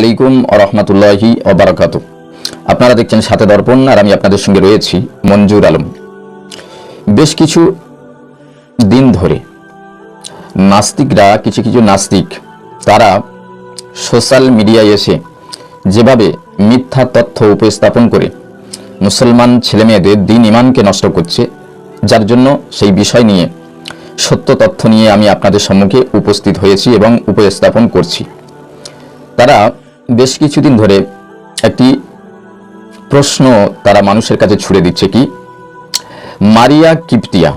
আলাইকুম রহমতুল্লাহি ওবরাকাত। আপনারা দেখছেন সাথে দর্পণ, আর আমি আপনাদের সঙ্গে রয়েছি মঞ্জুর আলম। বেশ কিছু দিন ধরে নাস্তিকরা, কিছু কিছু নাস্তিক, তারা সোশ্যাল মিডিয়ায় এসে যেভাবে মিথ্যা তথ্য উপস্থাপন করে মুসলমান ছেলেমেয়েদের দিন ইমানকে নষ্ট করছে, যার জন্য সেই বিষয় নিয়ে সত্য তথ্য নিয়ে আমি আপনাদের সম্মুখে উপস্থিত হয়েছি এবং উপস্থাপন করছি। তারা বেশ কিছুদিন ধরে একটি প্রশ্ন তারা মানুষের কাছে ছুড়ে দিচ্ছে কি? মারিয়া কিপটিয়া,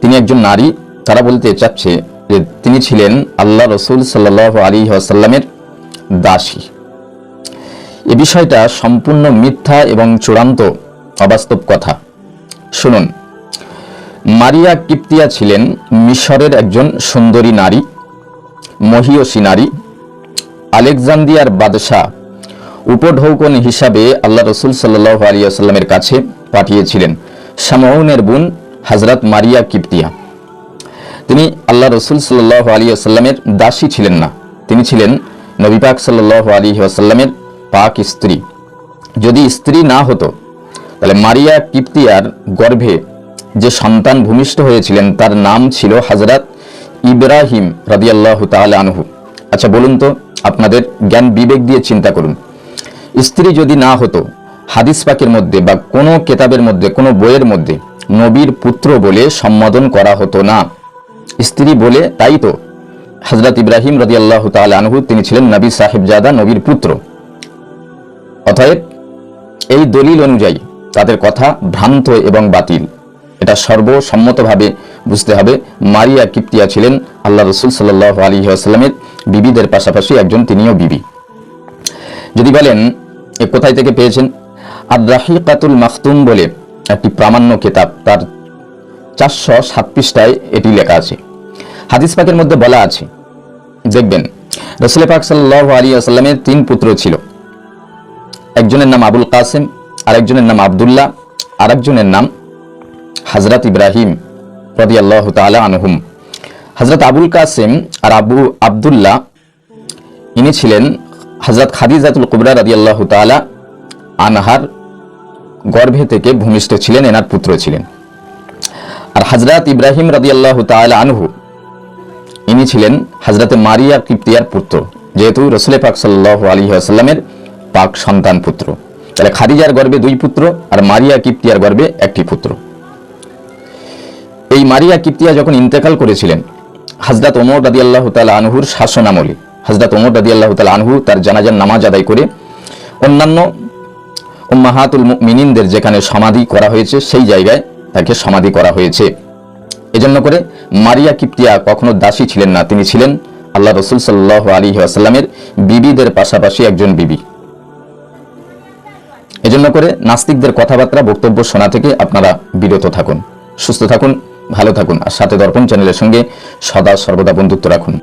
তিনি একজন নারী, তারা বলতে চাচ্ছে যে তিনি ছিলেন আল্লাহ রসুল সাল্লাহ আলী আসাল্লামের দাসী। এ বিষয়টা সম্পূর্ণ মিথ্যা এবং চূড়ান্ত অবাস্তব কথা। শুনুন, মারিয়া কিপ্তিয়া ছিলেন মিশরের একজন সুন্দরী নারী, মহিয়সী নারী আলেকজান্দিয়ার বাদশাহ উপঢৌকন হিসাবে আল্লাহ রসুল সাল্লাহ আলিয়াস্লামের কাছে পাঠিয়েছিলেন। শামউনের বোন হজরত মারিয়া কিপ্তিয়া। তিনি আল্লাহ রসুল সাল্লাহ আলী আসাল্লামের দাসী ছিলেন না। তিনি ছিলেন নবী পাক সাল্লাহ আলী আসাল্লামের পাক স্ত্রী। যদি স্ত্রী না হতো, তাহলে মারিয়া কিপ্তিয়ার গর্ভে যে সন্তান ভূমিষ্ঠ হয়েছিলেন, তার নাম ছিল হজরত ইব্রাহিম রাদিয়াল্লাহু তাআলা আনহু। আচ্ছা বলুন তো আপনাদের জ্ঞান বিবেক দিয়ে চিন্তা করুন। স্ত্রী যদি না হতো, হাদিস পাকের মধ্যে বা কোনো কেতাবের মধ্যে, কোনো বইয়ের মধ্যে নবীর পুত্র বলে সম্বোধন করা হতো না। স্ত্রী বলে তাই তো। হজরত ইব্রাহিম রদি আল্লাহ আনহু, তিনি ছিলেন নবী সাহেবজাদা নবীর পুত্র। অতএব এই দলিল অনুযায়ী তাদের কথা ভ্রান্ত এবং বাতিল। এটা সর্বসম্মতভাবে বুঝতে হবে। মারিয়া কিপ্তিয়া ছিলেন আল্লাহ রসুল সাল্লাহ আলী আসাল্লামের বিবিদের পাশাপাশি একজন তিনিও বিবি। যদি বলেন, এ কোথায় থেকে পেয়েছেন? আর রাহিকাতুল মাখতুম বলে একটি প্রামাণ্য কেতাব, তার চারশো সাত পৃষ্ঠায় এটি লেখা আছে। হাদিস পাকের মধ্যে বলা আছে, দেখবেন, রসুল পাক সাল্লাহ আলী আসাল্লামের তিন পুত্র ছিল। একজনের নাম আবুল কাসেম, আরেকজনের নাম আবদুল্লাহ, আরেকজনের নাম হজরত ইব্রাহিম। আল্লাহ তালা আনহুম। হজরত আবুল কাসেম আর আবু আবদুল্লাহ, ইনি ছিলেন হজরত খাদিজাতুল কুবরা রাদি আল্লাহ তালা আনহার গর্ভে থেকে ভূমিষ্ঠ ছিলেন, এনার পুত্র ছিলেন। আর হজরত ইব্রাহিম রাদি আল্লাহ তালা আনহু, ইনি ছিলেন হজরত মারিয়া কিপ্তিয়ার পুত্র, যেহেতু রসুলে পাক সাল্লাহ আলী আসাল্লামের পাক সন্তান পুত্র। তাহলে খাদিজার গর্বে দুই পুত্র আর মারিয়া কিপ্তিয়ার গর্বে একটি পুত্র। এই মারিয়া কিপ্তিয়া যখন ইন্তেকাল করেছিলেন হজরত ওমর রাদি আল্লাহ তাল আনহুর শাসন আমলে হজরত ওমর রাদি আল্লাহ তাল আনহু তার জানাজার নামাজ আদায় করে অন্যান্য উম্মাহাতুল মিনিনদের যেখানে সমাধি করা হয়েছে, সেই জায়গায় তাকে সমাধি করা হয়েছে। এজন্য করে মারিয়া কিপ্তিয়া কখনো দাসী ছিলেন না, তিনি ছিলেন আল্লাহ রসুল সাল্লাহ আলী আসাল্লামের বিবিদের পাশাপাশি একজন বিবি। এজন্য করে নাস্তিকদের কথাবার্তা, বক্তব্য শোনা থেকে আপনারা বিরত থাকুন, সুস্থ থাকুন। ভালো থাকুন আর সাথে দর্পণ চ্যানেলের সঙ্গে সদা সর্বদা বন্ধুত্ব রাখুন।